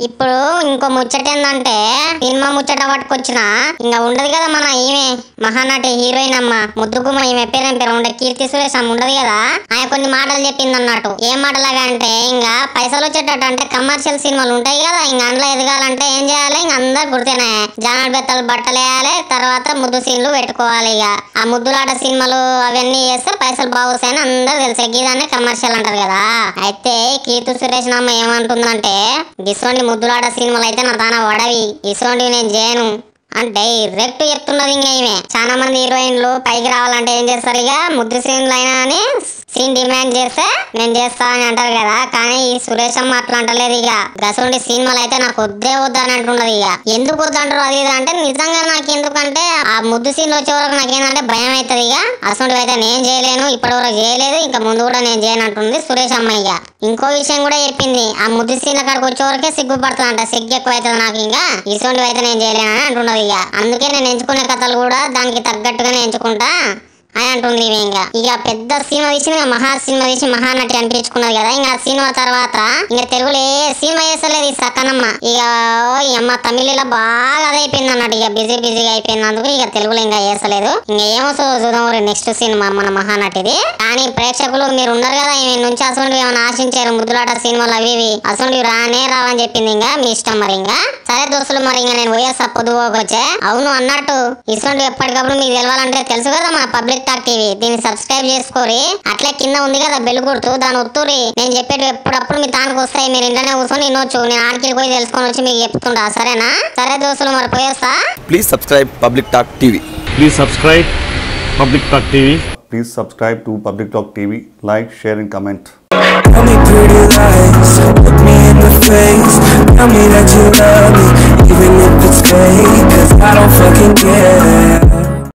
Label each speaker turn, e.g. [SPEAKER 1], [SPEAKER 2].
[SPEAKER 1] ఇప్పుడు ఇంకో ముచ్చట ఏంటంటే సినిమా ముచ్చట పట్టుకొచ్చిన ఇంకా ఉండదు కదా మన ఈమె. మహానటి హీరోయిన్ అమ్మ ముద్దుకుమ్మ ఈమె పేరేం పేరు ఉండే కీర్తి సురేష్ అమ్మ ఉండదు కదా. ఆయన కొన్ని మాటలు చెప్పింది అన్నట్టు. ఏం మాటలాగా అంటే ఇంకా పైసలు వచ్చేటట్టు అంటే కమర్షియల్ సినిమాలు ఉంటాయి కదా ఇంకా అందులో ఎదగాలంటే ఏం చేయాలి? ఇంకా అందరు గుర్తేనే జానల్ బెత్తలు బట్టలు వేయాలి తర్వాత ముద్దు సీన్లు పెట్టుకోవాలి ఇక ఆ ముద్దులాట సినిమాలు అవన్నీ చేస్తే పైసలు బాగుస్తాయని అందరు తెలుసు గీదాన్ని కమర్షియల్ అంటారు కదా. అయితే కీర్తి సురేష్ అమ్మ ఏమంటుందంటే ఇసోంటి ముద్దులాడ సినిమాలు అయితే నా తాన వడవి. ఇసోంటివి నేను చేయను. అంటే రెక్ట్ చెప్తున్నది ఇంకా ఈమె. చాలా మంది హీరోయిన్లు పైకి రావాలంటే ఏం చేస్తారు ఇక? ముద్దు సీన్లు అయినా అని సీన్ డిమాండ్ చేస్తే నేను చేస్తా అని అంటారు కదా. కానీ ఈ సురేష్ అమ్మ అట్లా అంటలేదు ఇక. గసండి సినిమాలు అయితే నాకు వద్దే వద్దు అని అంటున్నది ఇక. ఎందుకు వద్దంటారు అది ఇది అంటే నిజంగా నాకు ఎందుకంటే ఆ ముద్దు సీన్లు వచ్చే వరకు నాకు ఏంటంటే భయం అవుతుంది ఇక. అసలు అయితే నేను చేయలేను ఇప్పటి వరకు చేయలేదు ఇంకా ముందు కూడా నేను చేయను అంటుంది సురేష్ అమ్మ ఇక. ఇంకో విషయం కూడా చెప్పింది ఆ ముద్దు సీన్ల కాడికి వచ్చే వరకే సిగ్గుపడుతుంది అంట సిగ్గు ఎక్కువ అవుతుంది నాకు ఇంకా. ఇటువంటి అయితే నేను చేయలేను అని అంటున్నది ఇక. అందుకే నేను ఎంచుకునే కథలు కూడా దాని దానికి తగ్గట్టుగానే ఎంచుకుంటా. అని అంటుంది ఇంకా. ఇక పెద్ద సినిమా తీసి మహా సినిమా తీసి మహానటి అనిపించుకున్నది కదా. ఇంకా సినిమా తర్వాత ఇంకా తెలుగులో ఏ సినిమా చేస్తలేదు ఈ సక్కనమ్మ ఇక ఓ ఈ అమ్మ తమిళలో బాగా అదైపోయింది అయిపోయింది అన్నట్టు ఇక బిజీ బిజీగా అయిపోయినందుకు ఇక తెలుగులో ఇంకా చేస్తలేదు. ఇంకా ఏమో చూద్దాం నెక్స్ట్ సినిమా మన మహానటిది కానీ ప్రేక్షకులు మీరు ఉన్నారు కదా నుంచి అసలు ఏమైనా ఆశించారు? ముద్దులాట సినిమాలు అవి ఇవి. అసలు రానే రావని చెప్పింది ఇంకా మీ ఇష్టం మరి ఇంకా. సరే దోస్తులు మరి ఇంకా నేను పోయేస్తా పొద్దుపోకొచ్చే. అవును అన్నట్టు. ఇటువంటి ఎప్పటికప్పుడు మీకు తెలవాలంటే తెలుసు కదా మన పబ్లిక్ ఎడిటర్ టీవీ దీన్ని సబ్స్క్రైబ్ చేసుకోరి. అట్లే కింద ఉంది కదా బెల్ గుర్తు. దాని ఒత్తురి నేను చెప్పేటి ఎప్పుడప్పుడు మీ తానకు వస్తాయి. మీరు ఇంటనే కూర్చొని వినొచ్చు నేను ఆడికి పోయి తెలుసుకొని వచ్చి మీకు చెప్తుండ్రా సరేనా? సరే దోస్తులు మరి పోయేస్తా.
[SPEAKER 2] Please subscribe public talk TV please subscribe public talk TV please subscribe to public talk TV like share and comment